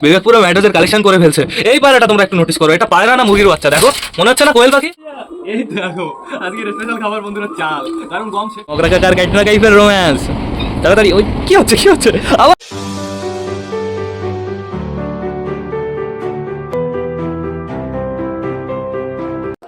বিবেক পুরো ম্যাডোজের কালেকশন করে ফেলছে এই পায়রাটা তোমরা একটু নোটিস করো এটা পায়রা না মুরগির বাচ্চা দেখো মনে হচ্ছে না কোয়েল পাখি এই দেখো আজকে স্পেশাল খাবার বন্ধুরা চাল কারণ গম সে মগরা কাকার ক্যাটরিনা কাইফের রোম্যান্স তাড়াতাড়ি ওই কি হচ্ছে কি হচ্ছে আবার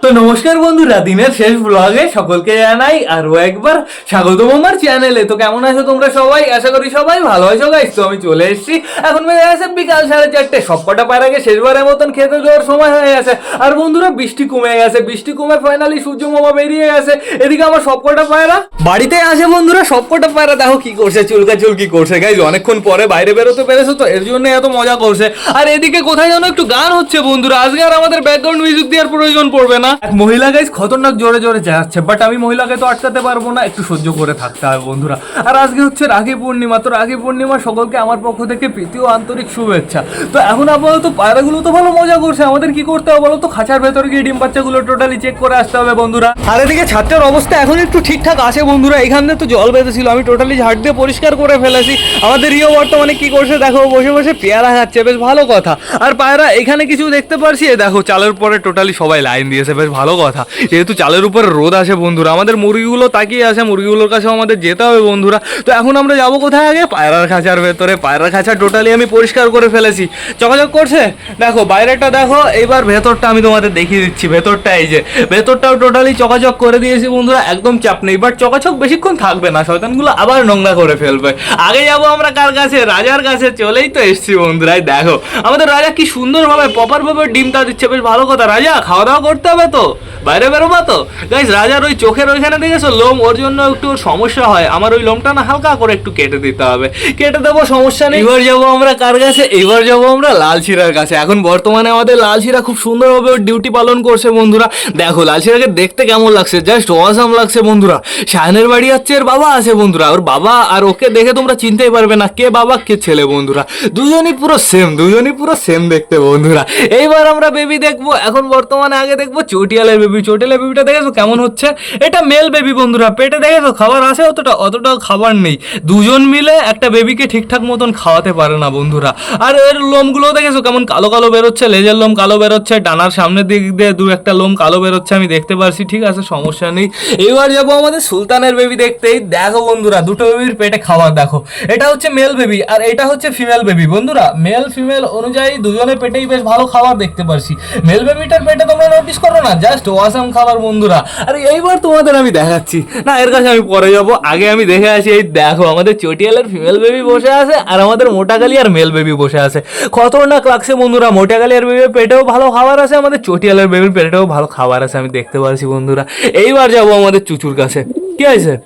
তো নমস্কার বন্ধুরা, দিনের শেষ ব্লগে সকলকে জানাই আরও একবার স্বাগত আমার চ্যানেলে তো কেমন আছো তোমরা সবাই? আশা করি সবাই ভালো আছো গাইস তো আমি চলে এসেছি। এখন বেজে গেছে বিকাল সাড়ে চারটে। সবকটা পায়রাকে শেষবারের মতন খেতে যাওয়ার সময় হয়ে গেছে। আর বন্ধুরা, বৃষ্টি কমে গেছে। বৃষ্টি কমে ফাইনালি সূর্য মামা বেরিয়ে গেছে। এদিকে আমার সবকটা পায়রা। বাড়িতে আসে বন্ধুরা, সবকটা পায়রা। দেখো কি করছে চুলকা চুলকি করছে। গাইজ অনেকক্ষণ পরে বাইরে বেরোতে পেরেছ তো, এর জন্য এত মজা করছে। আর এদিকে কোথায় যেন একটু গান হচ্ছে বন্ধুরা। আজকে আর আমাদের ব্যাকগ্রাউন্ড মিউজিক দেওয়ার প্রয়োজন পড়বে না। এক মহিলা গাইজ খতরনাক জোরে জোরে যাচ্ছে বাট আমি মহিলাকে তো আটকাতে পারব না, একটু সহ্য করে থাকতে হবে বন্ধুরা। আর আজকে হচ্ছে রাখি পূর্ণিমা, তো রাখি পূর্ণিমা সকলকে আমার পক্ষ থেকে প্রীতি ও আন্তরিক শুভেচ্ছা। তো এখন আপাতত পায়রাগুলো তো ভালো মজা করছে, আমাদের কি করতে হবে বলো তো? খাঁচার ভেতরে গিয়ে ডিম বাচ্চাগুলো টোটালি চেক করে আসতে হবে বন্ধুরা। আর এদিকে ছাত্রের অবস্থা এখন একটু ঠিকঠাক আছে বন্ধুরা এখান তো জল বেঁধেছিল, আমি টোটালি ঝাড় দিয়ে পরিষ্কার করে ফেলেছি। আমাদের রিও বর্তমানে কি করছে দেখো, বসে বসে পেয়ারা খাচ্ছে, বেশ ভালো কথা। আর পায়রা, এখানে কিছু দেখতে পারছি? দেখো, চালের পরে টোটালি সবাই লাইন দিয়েছে বেশ ভালো কথা। যেহেতু চালের উপরে রোদ আসে বন্ধুরা, আমাদের মুরগিগুলো তাকিয়ে আসে মুরগিগুলোর কাছেও আমাদের যেতে হবে বন্ধুরা। তো এখন আমরা যাব কোথায় আগে? পায়রার খাঁচার ভেতরে। পায়রার খাঁচা টোটালি আমি পরিষ্কার করে ফেলেছি। চকাচক করছে? দেখো বাইরেটা দেখো, এইবার ভেতরটা আমি তোমাদের দেখিয়ে দিচ্ছি। ভেতরটা এই যে, ভেতরটাও টোটালি চকাচক করে দিয়েছি বন্ধুরা, একদম চাপ নেই। বাট চকাচক বেশিক্ষণ থাকবে না, শয়তানগুলো আবার নোংরা করে ফেলবে। আগে যাব আমরা কার কাছে? রাজার কাছে। চলেই তো এসছি বন্ধুরা, এই দেখো। আমাদের রাজা কি সুন্দরভাবে প্রপার ভাবে ডিমটা দিচ্ছে, বেশ ভালো কথা। রাজা, খাওয়া দাওয়া করতে হবে তো? বাইরে বেরোবা তো? গাইস রাজার ওই চোখের ওইখানে দেখেছ? লোম ওর জন্য একটু সমস্যা হয়। আমার ওই লোমটা না হালকা করে একটু কেটে দিতে হবে। কেটে দেবো, সমস্যা নেই। এবার যাব আমরা কার কাছে? এবার যাব আমরা লালশিরার কাছে। এখন বর্তমানে আমাদের লালশিরা খুব সুন্দরভাবে ওর ডিউটি পালন করছে বন্ধুরা। দেখো লালশিরাকে দেখতে কেমন লাগছে? জাস্ট অসাম লাগছে বন্ধুরা। শাহানের বাড়ি হচ্ছে এর বাবা আছে বন্ধুরা। ওর বাবা আর ওকে দেখে তোমরা চিনতেই পারবে না কে বাবা, কে ছেলে বন্ধুরা। দুজনই পুরো সেম দুজনই পুরো সেম দেখতে বন্ধুরা। এইবার আমরা বেবি দেখব। এখন বর্তমানে আগে দেখব চটিয়ালের বেবি চটিয়ালের বেবিটা দেখেছ কেমন হচ্ছে? এটা মেল বেবি বন্ধুরা, পেটে দেখেছ? খাবার আসে অতটা অতটা খাবার নেই। দুজন মিলে একটা বেবিকে ঠিকঠাক মতন খাওয়াতে পারে না বন্ধুরা। আর এর লোমগুলো দেখেছ কেমন কালো কালো বেরোচ্ছে? লেজের লোম কালো বেরোচ্ছে, ডানার সামনের দিক দিয়ে দু একটা লোম কালো বেরোচ্ছে, আমি দেখতে পারছি। ঠিক আছে, সমস্যা নেই। এবার যাব আমাদের সুলতানের বেবি দেখতেই। দেখো বন্ধুরা, দুটো বেবির পেটে খাবার, দেখো। এটা হচ্ছে মেল বেবি আর এটা হচ্ছে ফিমেল বেবি বন্ধুরা মেল ফিমেল অনুযায়ী দুজনের পেটেই বেশ ভালো খাবার দেখতে পারছি। মেল বেবিটার পেটে তোমরা নোটিস করো না জাস্ট ওয়াসাম খাবার, বন্ধুরা। আর, এইবার তোমাদের আমি দেখাচ্ছি। না, এর কাছে আমি পরে যাব। আগে আমি দেখে আসি, এই দেখো, আমাদের চটিয়ালের ফিমেল বেবি বসে আছে, আর আমাদের মোটাকালি আর মেল বেবি বসে আছে। খতরনাক লাগছে, বন্ধুরা মোটাকালি আর বেবির পেটেও ভালো খাবার আছে, আমাদের চটিয়ালের বেবির পেটেও ভালো খাবার আছে, আমি দেখতে পারছি বন্ধুরা। এইবার যাব আমাদের চুচুর কাছে। কি আছে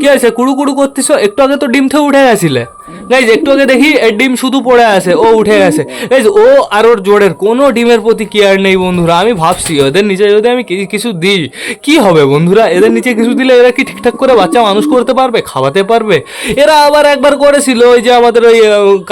কি আছে কুড়ু কুড়ু করতেছ? একটু আগে তো ডিম থেকে উঠে গেছিলে। গাইজ একটু আগে দেখি ডিম শুধু পড়ে আছে, ও উঠে গেছে। গাইজ ও আর ওর জোড়ের কোনো ডিমের প্রতি কেয়ার নেই বন্ধুরা, আমি ভাবছি, ওদের নিচে যদি আমি কিছু দিই, কি হবে বন্ধুরা? এদের নিচে কিছু দিলে এরা কি ঠিকঠাক করে বাচ্চা মানুষ করতে পারবে, খাওয়াতে পারবে? এরা আবার একবার করেছিল ওই যে আমাদের ওই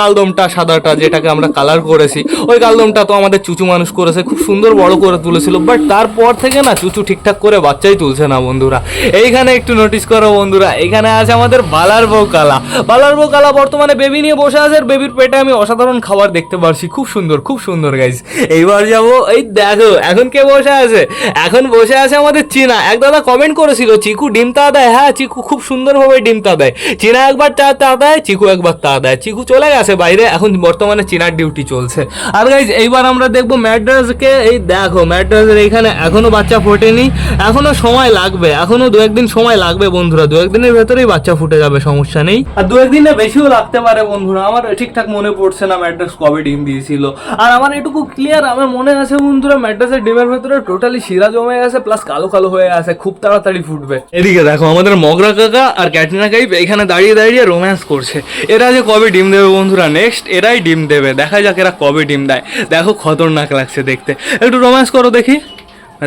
কালদমটা সাদাটা, যেটাকে আমরা কালার করেছি। ওই কালদমটা তো আমাদের চুচু মানুষ করেছে, খুব সুন্দর বড় করে তুলেছিল বাট তারপর থেকে না চুচু ঠিকঠাক করে বাচ্চাই তুলছে না বন্ধুরা। এইখানে একটু নোটিস করো বন্ধুরা, এখানে আছে আমাদের বালার বউ কালা। বালার বউ কালা বর্তমানে বেবি নিয়ে বসে আছে আর বেবির পেটে আমি অসাধারণ খাবার দেখতে পারছি। খুব সুন্দর খুব সুন্দর গাইজ এইবার যাব, এই দেখো, এখন কে বসে আছে? এখন বসে আছে আমাদের চীনা। এক দাদা কমেন্ট করেছিল, চিকু, ডিম তা দেয়? হ্যাঁ চিকু খুব সুন্দরভাবে ডিম তা দেয়। চীনা একবার চা তা দেয়, চিকু একবার তা দেয়। চিকু চলে গেছে বাইরে? এখন বর্তমানে চীনার ডিউটি চলছে। আর গাইজ এইবার আমরা দেখব ম্যাড্রাসকে এই দেখো ম্যাড্রাসের এইখানে এখনও বাচ্চা ফোটেনি। এখনও সময় লাগবে, এখনও দু একদিন সময় লাগবে বন্ধুরা। দু একদিনের ভেতরেই বাচ্চা ফুটে যাবে, সমস্যা নেই। আর দু একদিনে বেশিও লাগতে পারে বন্ধুরা, আমার ঠিকঠাক মনে পড়ছে না ম্যাড্রাস কবে ডিম দিয়েছিল। আর আমার এটুকু ক্লিয়ার আমার মনে আছে বন্ধুরা ম্যাড্রাসের ডিমের ভেতরে টোটালি শিরা জমে গেছে প্লাস কালো কালো হয়ে আছে খুব তাড়াতাড়ি ফুটবে। এদিকে দেখো, আমাদের মগরা কাকা আর ক্যাটরিনা কাইপ এখানে দাঁড়িয়ে দাঁড়িয়ে রোম্যান্স করছে। এরা যে কবে ডিম দেবে বন্ধুরা নেক্সট এরাই ডিম দেবে। দেখা যাক এরা কবে ডিম দেয়। দেখো, খতরনাক লাগছে দেখতে। একটু রোম্যান্স করো দেখি।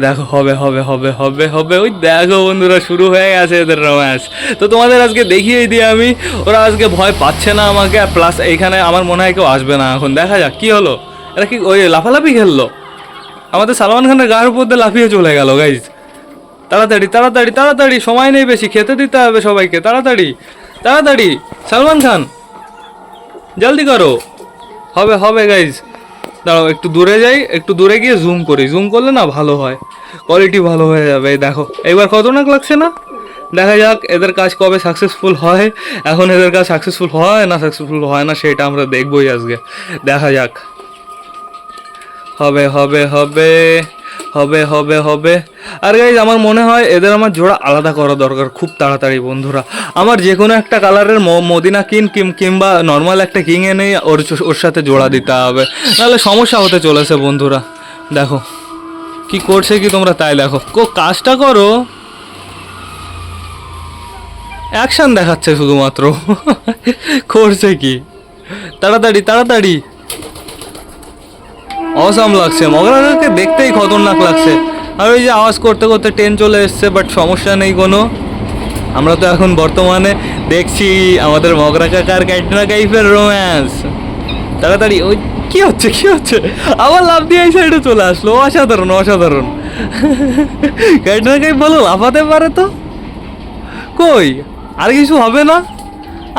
দেখো, হবে হবে হবে হবে হবে। ওই দেখো বন্ধুরা, শুরু হয়ে গেছে এদের রোম্যান্স তো তোমাদের আজকে দেখিয়ে দিই আমি, ওরা আজকে ভয় পাচ্ছে না আমাকে প্লাস এইখানে আমার মনে হয় কেউ আসবে না। এখন দেখা যাক, কি হলো? এরা কি ওই লাফালাফি খেললো? আমাদের সালমান খানের গায়ের উপর দিয়ে লাফিয়ে চলে গেল গাইজ তাড়াতাড়ি তাড়াতাড়ি তাড়াতাড়ি, সময় নেই বেশি, খেতে দিতে হবে সবাইকে, তাড়াতাড়ি তাড়াতাড়ি। সালমান খান, জলদি করো। হবে হবে গাইজ দাঁড়াও, একটু দূরে যাই, একটু দূরে গিয়ে জুম করি। জুম করলে না ভালো হয়। কোয়ালিটি ভালো হয়ে যাবে দেখো। এইবার খতরনাক নাক লাগছে না? দেখা যাক, এদের কাজ কবে সাকসেসফুল হয়। এখন এদের কাজ সাকসেসফুল হয় না সাকসেসফুল হয় না, সেটা আমরা দেখবই আজকে। দেখা যাক। হবে হবে হবে। হবে হবে হবে। আর গাইজ আমার মনে হয় এদের আমার জোড়া আলাদা করা দরকার খুব তাড়াতাড়ি, বন্ধুরা। আমার যে কোনো একটা কালারের মদিনা কিন কিংবা নর্মাল একটা কিং এনে ওর ওর সাথে জোড়া দিতে হবে। নাহলে সমস্যা হতে চলেছে, বন্ধুরা। দেখো, কি করছে কি তোমরা তাই দেখো। কো, কাজটা করো। অ্যাকশন দেখাচ্ছে শুধুমাত্র। করছে কি? তাড়াতাড়ি তাড়াতাড়ি। অসাম লাগছে মগরাকে দেখতেই খতরনাক লাগছে। আর ওই যে আওয়াজ করতে করতে ট্রেন চলে এসছে বাট সমস্যা নেই কোনো। আমরা তো এখন বর্তমানে দেখছি আমাদের মগরা কাকার ক্যাটরিনা কাইফের রোম্যান্স তাড়াতাড়ি, ওই কি হচ্ছে কি হচ্ছে? আবার লাভ দিয়ে এই সাইডে চলে আসলো, অসাধারণ অসাধারণ। ক্যাটরিনা কাইফ বলো, লাফাতে পারে তো? কই? আর কিছু হবে না?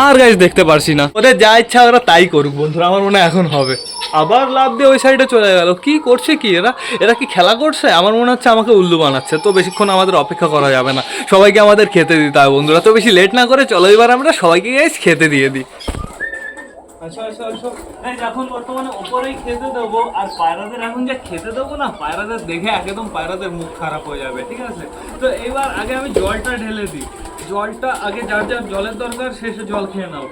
আর গাইজ দেখতে পারছি না। ওদের যা ইচ্ছা ওরা তাই করুক বন্ধুরা, আমার মনে হয় এখন হবে। আবার লাভ দিয়ে ওই সাইডে চলে গেল। কি করছে কি? এরা এরা কি খেলা করছে? আমার মনে হচ্ছে আমাকে উল্লু বানাচ্ছে। তো বেশিক্ষণ আমাদের অপেক্ষা করা যাবে না। সবাইকে আমাদের খেতে দিতে হবে বন্ধুরা। তো বেশি লেট না করে চলো এবার আমরা সবাইকে গাইজ খেতে দিয়ে দিই। আচ্ছা আচ্ছা আচ্ছা। বর্তমানে ওপরেই খেতে দেবো। আর পায়রাদের এখন খেতে দেবো না, পায়রাদের দেখে একদম পায়রাদের মুখ খারাপ হয়ে যাবে, ঠিক আছে? তো এবার আগে আমি জলটা ঢেলে দিই। জলটা আগে যার যার জলের দরকার শেষে জল খেয়ে নাও।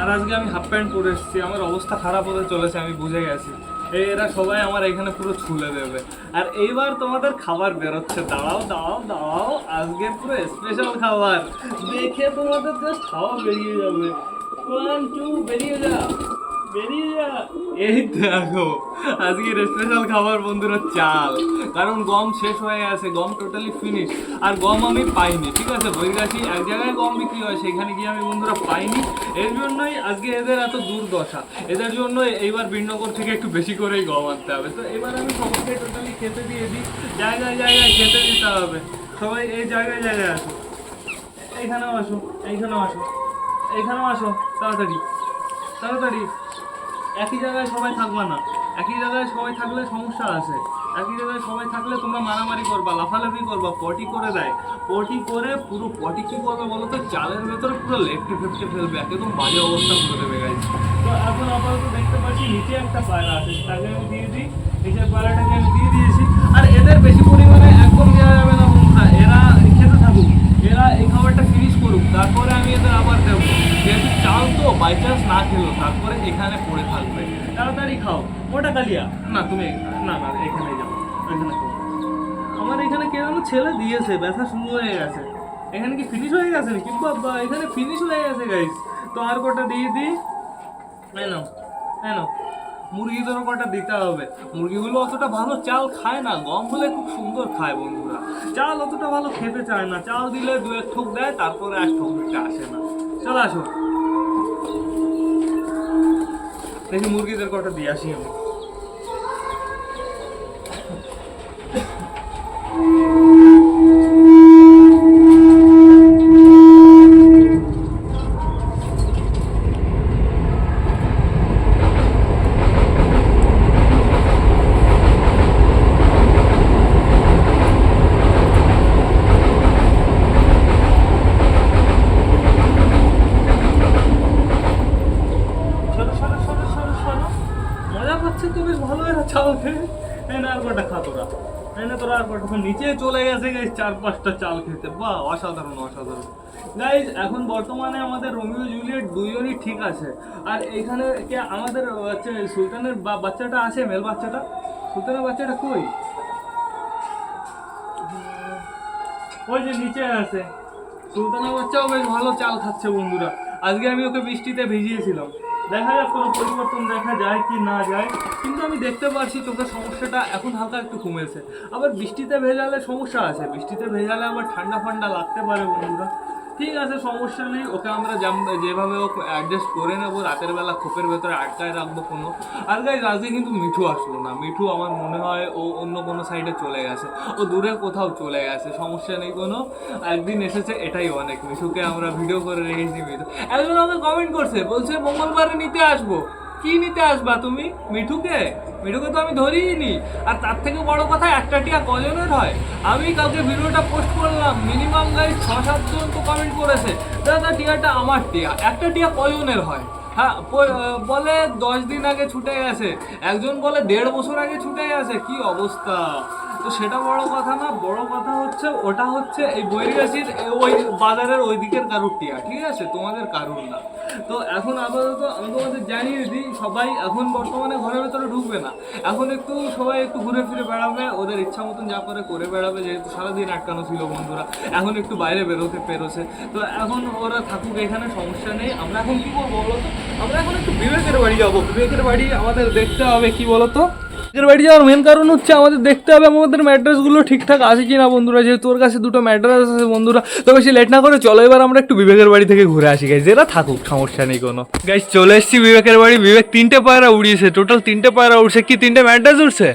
আর আজকে আমি হাফ প্যান্ট পরে এসেছি, আমার অবস্থা খারাপ হতে চলেছে, আমি বুঝে গেছি। এরা সবাই আমার এখানে পুরো ছুলে দেবে। আর এইবার তোমাদের খাবার বেরোচ্ছে, দাঁড়াও দাঁড়াও দাঁড়াও, আজকে পুরো স্পেশাল খাবার। দেখে তোমাদের জাস্ট খাওয়া বেরিয়ে যাবে। ওয়ান টু বেরিয়ে যা বেরিয়ে যা। এই দেখো আজকের স্পেশাল খাবার বন্ধুরা চাল। কারণ গম শেষ হয়ে গেছে, গম টোটালি ফিনিশ আর গম আমি পাইনি, ঠিক আছে? বৈগাছি এক জায়গায় গম বিক্রি হয়, সেখানে গিয়ে আমি বন্ধুরা পাইনি। এর জন্যই আজকে এদের এত দুর্দশা। এদের জন্য এইবার বিনগর থেকে একটু বেশি করেই গম আনতে হবে। তো এবার আমি সবাইকে টোটালি খেতে দিয়ে দিই। জায়গায় জায়গায় খেতে দিতে হবে। সবাই এই জায়গায় জায়গায় আসো। এইখানেও আসো এইখানেও আসো। এইখানেও আসো, তাড়াতাড়ি। তাড়াতাড়ি। একই জায়গায় সবাই থাকবা না। একই জায়গায় সবাই থাকলে সমস্যা আছে। একই জায়গায় সবাই থাকলে তোমরা মারামারি করবা, লাফালাফি করবা, পটি করে দেয়। পটি করে পুরো পটি কি করবে বলো তো? চালের ভেতরে পুরো লেপটে ফেপটে ফেলবে, একদম বাজে অবস্থা করে দেবে গাইজ তো এখন আপাতত দেখতে পাচ্ছি নিচে একটা পায়রা আছে, তাকে আমি দিয়ে দিই। নিচের পায়রাটাকে আমি দিয়ে দিয়েছি। আর এদের বেশি পরিমাণে একদম দেওয়া যাবে না বন্ধুরা, এরা খেতে থাকুক, এরা এই খাবারটা ফিনিশ করুক, তারপরে আমি এদের আবার দেবো। বাই চান্স না খেলো, তারপরে এখানে পড়ে থাকবে। তাড়াতাড়ি খাও। ওটা কালিয়া? না, তুমি না না এখানে যাও, এখানে আমার এখানে কে ছেলে দিয়েছে, ব্যথা শুরু হয়ে গেছে। এখানে কি ফিনিশ হয়ে গেছে নাকি? বাবা, এখানে ফিনিশ হয়ে গেছে গাইস তো আর কটা দিয়ে দিই? এই নাও এই নাও। মুরগিদেরও কটা দিতে হবে। মুরগিগুলো অতটা ভালো চাল খায় না, গম হলে খুব সুন্দর খায় বন্ধুরা। চাল অতটা ভালো খেতে চায় না, চাল দিলে দু এক ঠোক দেয়, তারপরে এক ঠোক আসে না। চলো আসো। দেখি মুরগিদের কটা দিয়ে আসি আমি সরো সরো সরো সরো সরো মজা পাচ্ছে তো বেশ ভালো এরা চাল খেয়ে এই না আর কটা খা তোরা এই না তোরা আর কটা নিচে চলে গেছে গাইজ চার পাঁচটা চাল খেতে। বাহ অসাধারণ অসাধারণ। গাইজ এখন বর্তমানে আমাদের রোমিও জুলিয়েট দুজনই ঠিক আছে। আর এইখানে কে, আমাদের বাচ্চা সুলতানের বা- বাচ্চাটা আছে, মেল বাচ্চাটা? সুলতানের বাচ্চাটা কই? ওই যে নিচে আছে। সুলতানের বাচ্চাও বেশ ভালো চাল খাচ্ছে বন্ধুরা। আজকে আমি ওকে বৃষ্টিতে ভিজিয়েছিলাম। দেখা যাক কোনো পরিবর্তন দেখা যায় কি না যায়। কিন্তু আমি দেখতে পাচ্ছি চোখের সমস্যাটা এখন হালকা একটু কমেছে। আবার বৃষ্টিতে ভেজালে সমস্যা আছে। বৃষ্টিতে ভেজালে আবার ঠান্ডা ফান্ডা লাগতে পারে বন্ধুরা। ঠিক আছে, সমস্যা নেই। ওকে আমরা যেভাবে ও অ্যাডজাস্ট করে নেব। রাতের বেলা খোপের ভেতরে আটকায় রাখব কোনো। আর গাইজ আজকে কিন্তু মিঠু আসলো না। মিঠু আমার মনে হয় ও অন্য কোনো সাইডে চলে গেছে। ও দূরে কোথাও চলে গেছে। সমস্যা নেই কোনো। একদিন এসেছে, এটাই অনেক। মিঠুকে আমরা ভিডিও করে রেখেছি মিঠু। একজন আমাকে কমেন্ট করছে, বলছে মঙ্গলবারে নিতে আসব। কি নিতে আসবা তুমি? মিঠুকে? মিঠুকে তো আমি ধরিই নি আর তার থেকে বড় কথা একটা টিয়া কজনের হয়? আমি কালকে ভিডিওটা পোস্ট করলাম, মিনিমাম গাইজ ছ সাতজন তো কমেন্ট করেছে। দাদা, টিয়াটা আমার টিয়া। একটা টিয়া কজনের হয়? হ্যাঁ বলে দশ দিন আগে ছুটে গেছে। একজন বলে দেড় বছর আগে ছুটে গেছে। কি অবস্থা? তো সেটা বড় কথা না, বড় কথা হচ্ছে ওটা হচ্ছে এই বৈরিগাছির ওই বাজারের ওই দিকের কারুর টিয়া। ঠিক আছে? তোমাদের কারুর না। তো এখন আপাতত আমি তোমাদের জানিয়ে দিই, সবাই এখন বর্তমানে ঘরের ভেতরে ঢুকবে না। এখন একটু সবাই একটু ঘুরে ফিরে বেড়াবে, ওদের ইচ্ছা মতন যা করে করে বেড়াবে, যেহেতু সারাদিন আটকানো ছিল বন্ধুরা, এখন একটু বাইরে বেরোতে পেরোছে। তো এখন ওরা থাকুক এখানে, সমস্যা নেই। আমরা এখন কি করব বলতো আমরা এখন একটু বিবেকের বাড়ি যাব। বিবেকের বাড়ি আমাদের দেখতে হবে, কি বলতো বিবেকের বাড়ি যাওয়ার মেন কারণ হচ্ছে আমাদের দেখতে হবে আমাদের ম্যাট্রেসগুলো ঠিকঠাক আছে কি না বন্ধুরা। যেহেতু তোর কাছে দুটো ম্যাট্রেস আছে বন্ধুরা তো বেশি লেট না করে চলো এবার আমরা একটু বিবেকের বাড়ি থেকে ঘুরে আসি। গাইজ যেটা থাকুক, সমস্যা নেই কোনো। গাইজ চলে এসেছি বিবেকের বাড়ি। বিবেক তিনটে পায়রা উড়িয়েছে। টোটাল তিনটে পায়রা উঠছে কি তিনটে ম্যাট্রেস উঠছে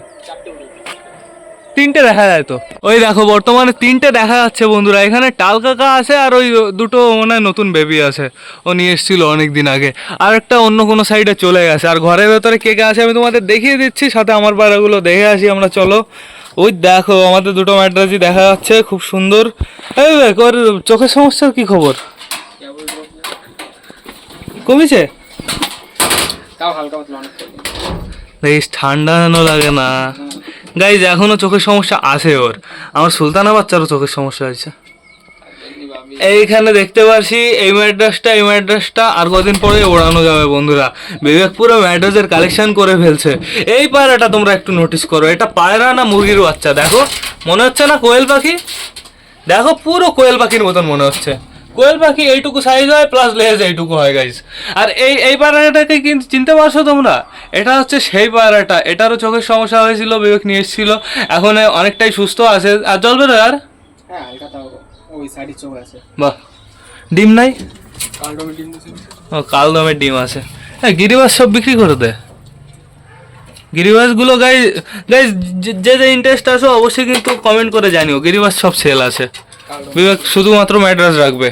তিনটে দেখা যায় তো। ওই দেখো বর্তমানে তিনটে দেখা যাচ্ছে বন্ধুরা। এখানে টাল কাকা আছে আর ওই দুটো মনে হয় নতুন বেবি আছে। ও নিয়ে এসেছিল অনেক দিন আগে। আর একটা অন্য কোনো সাইডে চলে গেছে। আর ঘরের ভেতরে কে কে আছে আমি তোমাদের দেখিয়ে দিচ্ছি সাথে আমার পায়রাগুলো দেখে আসি আমরা চলো। ওই দেখো আমাদের দুটো ম্যাড্রাসই দেখা যাচ্ছে খুব সুন্দর। এই দেখ ওর চোখের সমস্যার কি খবর? কমেছে। দেখিস ঠান্ডা যেন লাগে না। গাইজ এখনও চোখের সমস্যা আছে ওর। আমার সুলতানা বাচ্চারও চোখের সমস্যা আছে এইখানে দেখতে পাচ্ছি এই ম্যাড্রাসটা এই ম্যাড্রাসটা আর কদিন পরে ওড়ানো যাবে বন্ধুরা। বিবেকপুরে ম্যাড্রাসের কালেকশন করে ফেলছে। এই পায়রাটা তোমরা একটু নোটিস করো, এটা পায়রা না মুরগির বাচ্চা? দেখো, মনে হচ্ছে না কোয়েল পাখি? দেখো, পুরো কোয়েল পাখির মতন মনে হচ্ছে। কোয়েল পাখি এইটুকু সাইজ হয় প্লাস লেজ এইটুকু হয় গাইজ আর এই এই পায়রাটাকে কিন্তু চিনতে পারছ তোমরা? এটা হচ্ছে সেই পায়রাটা। এটারও চোখের সমস্যা হয়েছিল বিবেক নিয়ে এসেছিল। এখন অনেকটাই সুস্থ আছে। আর জল বেরোয় আর? হ্যাঁ বাহ। ডিম নাই? ও কাল দমের ডিম আছে। হ্যাঁ গিরিবাস সব বিক্রি করে দে। গিরিবাসগুলো গাই গাই যে যে ইন্টারেস্ট আছে অবশ্যই কিন্তু কমেন্ট করে জানিও। গিরিবাস সব সেল আছে। বিবেক শুধুমাত্র ম্যাড্রাস রাখবে।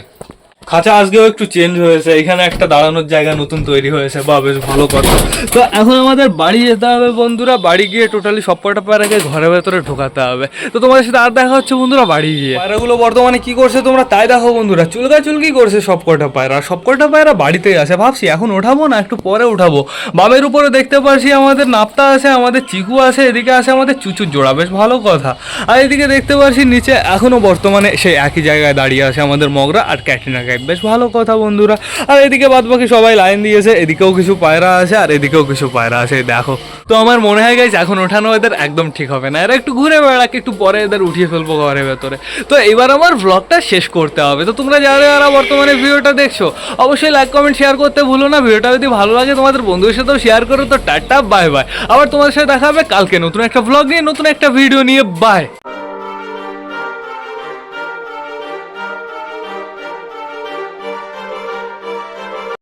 খাঁচা আজকেও একটু চেঞ্জ হয়েছে। এখানে একটা দাঁড়ানোর জায়গা নতুন তৈরি হয়েছে। বা বেশ ভালো কথা। তো এখন আমাদের বাড়ি যেতে হবে, বন্ধুরা। বাড়ি গিয়ে টোটালি সব কটা পায়রাকে ঘরের ভেতরে ঢোকাতে হবে। তো তোমাদের সাথে আর দেখা হচ্ছে, বন্ধুরা, বাড়ি গিয়ে। পায়রাগুলো বর্তমানে কি করছে তোমরা তাই দেখো, বন্ধুরা। চুলকা চুলকি করছে সব কটা পায়রা? সব কটা পায়রা বাড়িতেই আছে। ভাবছি, এখন ওঠাবো না, একটু পরে উঠাবো? বামের উপরে দেখতে পাচ্ছি আমাদের নাপ্তা আছে, আমাদের চিকু আছে, এদিকে আছে আমাদের চুচুর জোড়া। বেশ ভালো কথা। আর এদিকে দেখতে পাচ্ছি নিচে এখনও বর্তমানে সেই একই জায়গায় দাঁড়িয়ে আছে আমাদের মগরা আর ক্যাটরিনা। কাইপ বেশ ভালো কথা বন্ধুরা। আর এদিকে বাদ বাকি সবাই লাইন দিয়েছে, এদিকেও কিছু পায়রা আছে আর এদিকেও কিছু পায়রা আছে দেখো। তো আমার মনে হয় গেছে এখন ওঠানো এদের একদম ঠিক হবে না। এরা একটু ঘুরে বেড়াক, একটু পরে এদের উঠিয়ে ফেলব ঘরের ভেতরে। তো এবার আমার ব্লগটা শেষ করতে হবে। তো তোমরা যারা যারা বর্তমানে ভিডিওটা দেখছ, অবশ্যই লাইক কমেন্ট শেয়ার করতে ভুলো না। ভিডিওটা যদি ভালো লাগে তোমাদের বন্ধুদের সাথেও শেয়ার করো। তো টাটা বাই বাই আবার তোমাদের সাথে দেখা হবে কালকে নতুন একটা ব্লগ নিয়ে, নতুন একটা ভিডিও নিয়ে। বাই